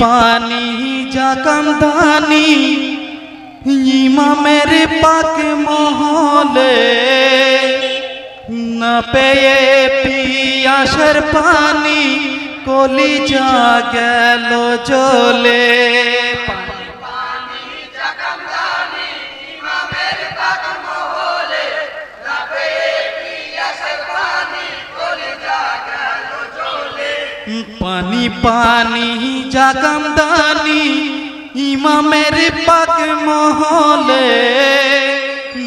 পানি জাকাম দানি ইমামের পাক মহলে। না পেয়ে পিয়াসের পানি কলিজা গেল জলে। পানি পানি জাগাম দানি ইমামের পাক মহলে।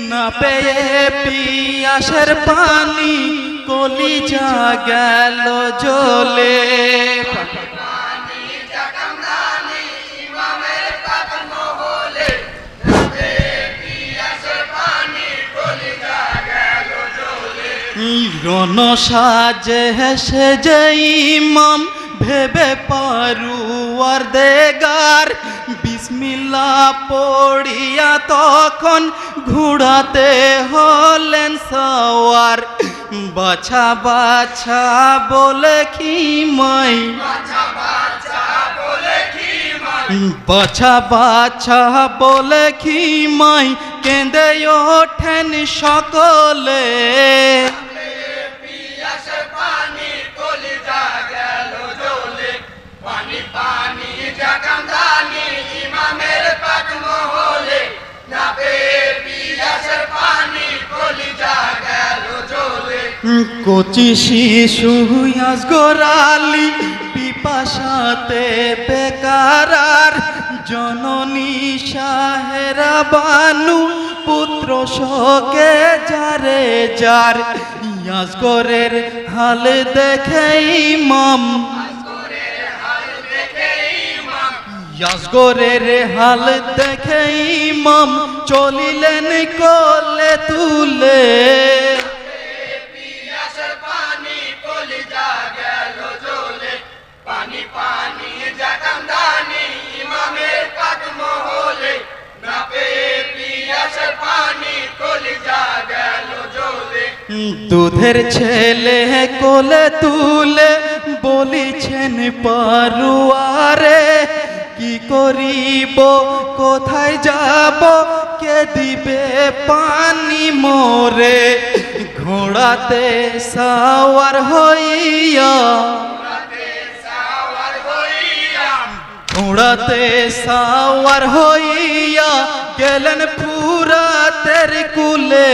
না পেয়ে পিয়াসের পানি, কলিজা গেল জলে। রন সাজে হেসে যে ইমাম ভেবে পারুয়ার দেগার বিসমিল্লা পড়িয়া তখন ঘুরাতে হলেন সওয়ার। বাছা বাছা বলে কি মাই? বাছা বাছা বলে কি মাই? কেঁদে ওঠেন সকলে। কচি শিশু গোরালি পিপাসাতে বেকারার জননী সাহেরা বানু, পুত্র শোকে যারে যার ইয়াস গোরের হাল দেখে ইমাম। ইয়াসগরের হাল দেখে ইমাম, চলিলেন কলে তুলে। দুধের ছেলে কোলে তুলে বলিছেন, পারুয়ারে, কি করিব? কোথায় যাব? কে দিবে পানি মোরে? ঘোড়াতে সাওয়ার হইয়া, ঘোড়াতে সাওয়ার হইয়া গেলেন ফুরাতের কুলে।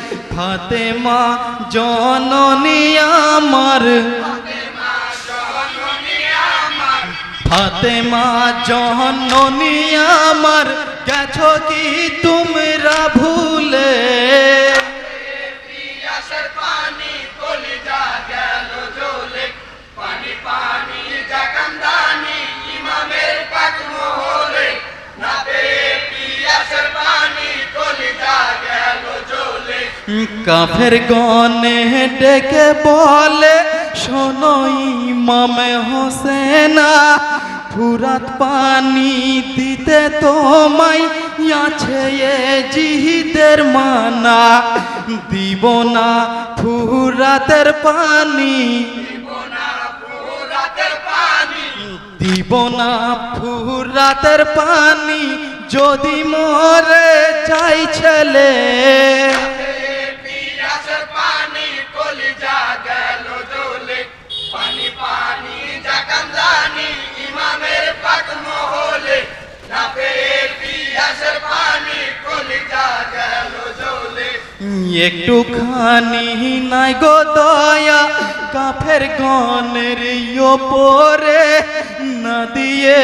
ফাতেমা জননী আমার। ফাতেমা জননী আমার। গেছো কি তোমরা ভুলে? কাফের গনে ডেকে বলে, শোনো ইমামে হোসেনা, ফুরাত পানি দিতে তোমায় আছে এ জিহিদের মানা। দিব না ফুরাতের পানি। দিব না ফুরাতের পানি, যদি মরে যাই ছেলে। একটুখানি নাই গো দয়া, কাফের গনের ওপরে না দিয়ে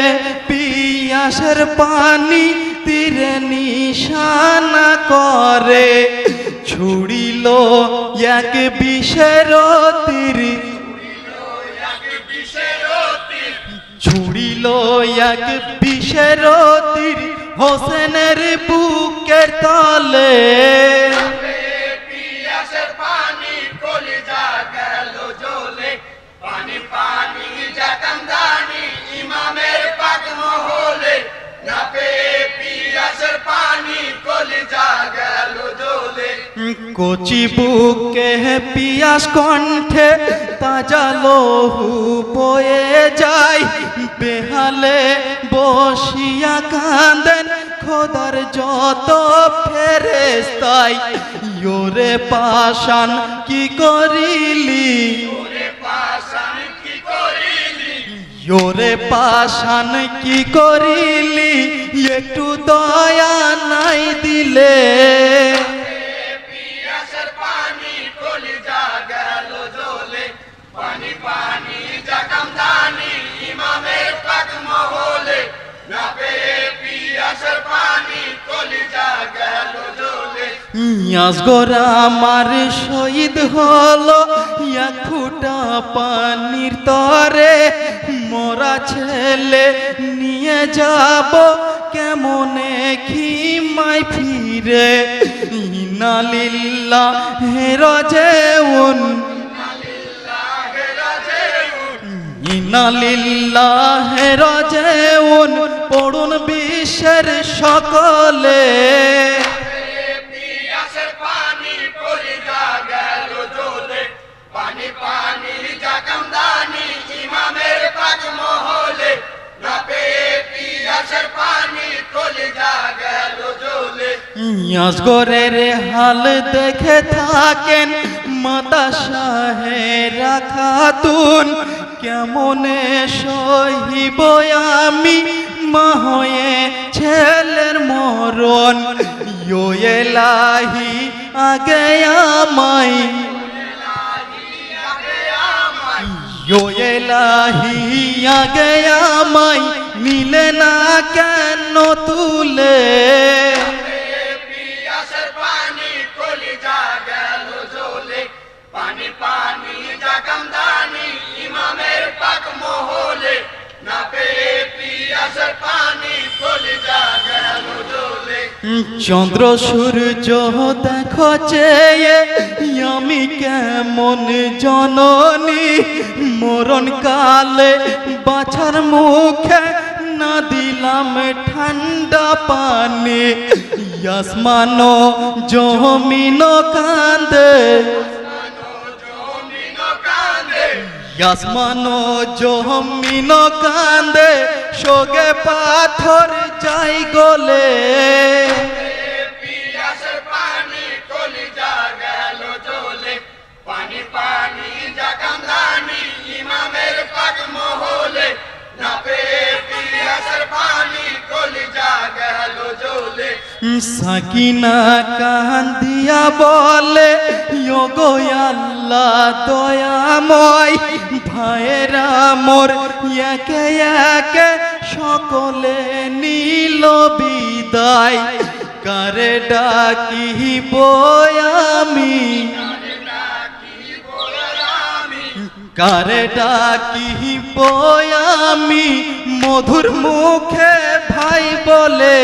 পিয়াসের পানি তীরে নিশানা করে। ছুড়িল এক বিষের তীর। ছুড়িল এক বিষের তীর হোসেনের বুকের তলে। কচি বুকে পিয়াস কণ্ঠে তাজা লহু বয়ে যায়। বেহালে বসিয়া কাঁদেন খোদার যত কি করিলি ওরে পাশান কি করিলি? ইয়োরে পাশান কি করিলি? একটু দয়া নাই দিলে। ইয়াসগোরা আমার শহীদ হলো, এক ফুটা পানির তরে। মোরা ছেলে নিয়ে যাব কেমন কেমনে খিমাই ফিরে ইনালিল্লা হেরজেউন ইনালিল্লা হেরজেউন পড়ুন বিশ্বের সকলে। ইয়াসগরের হাল দেখে থাকেন মাতা সাহেরা খাতুন কেমনে সহিব আমি? মা হয়ে ছেলের মরণ। ইয়ো এলাহি, আগে আমায়। ইয়ো এলাহি, আগে আমায়। নিলে না কেন তুলে? চন্দ্র সূর্য দেখো চেয়ে, আমি কেমন জননী? মরণ কালে বাছার মুখে না দিলাম ঠান্ডা পানি। আসমানো জমিন কান্দে আসমান জমিন কান্দে সোগে পাথর যাই গলে। সাকিনা কান্দিয়া বলে যোগো আল্লাহ দয়াময় ভাইরা মোর একে একে সকলে নীল বিদায়। কারে ডাকিব আমি? কারে ডাকিব আমি? মধুর মুখে ভাই বলে